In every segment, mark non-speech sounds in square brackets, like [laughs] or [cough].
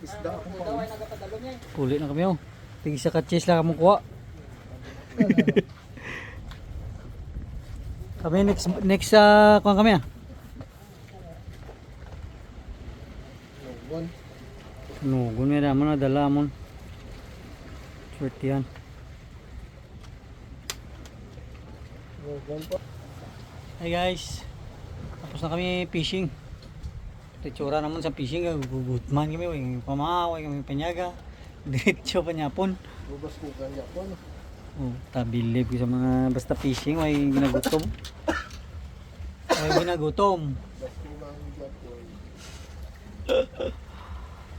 Isda ako pa. Puli na kami oh. Tig isa ka chase lang kamong kuha. [laughs] kami next next sa kuha kami ah. Lugon. Nugon may naman na dala mo. Swerte yan. Hi guys. Tapos na kami fishing. Ritsura naman sa fishing. Gugutman kami. Way pamaway kami panyaga. [laughs] Diretso pa nyapon. Lubas ko kanya po. no? Oh, tabilib ko sa mga basta fishing. Way ginagutom. Way ginagutom. Bas ko lang yung Japon.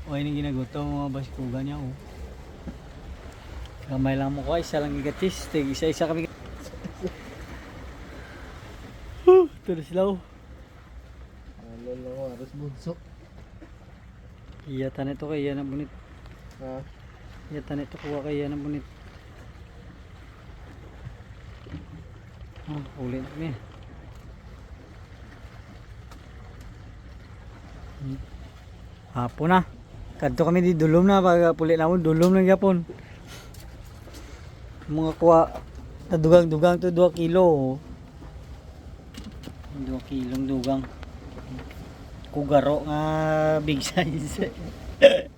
Way ni ginagutom mga baskugan niya. Oh. Gamay lang mo ko. Isa lang igatis. Isa-isa kami. [laughs] Huh, Tulos law. Ano lang ako, aras bunso. Iyatan ito kay yan ang bunit. Ha? Iyatan ito kuha kay yan ang bunit. Ah, ulit kami. Hmm. Hapon na. Kadto kami di dulom na pag puli na mo dulom lang yapon. Mga kuha na dugang-dugang to 2 kilo. 2 kilong dugang. Kugaro nga big size. [laughs]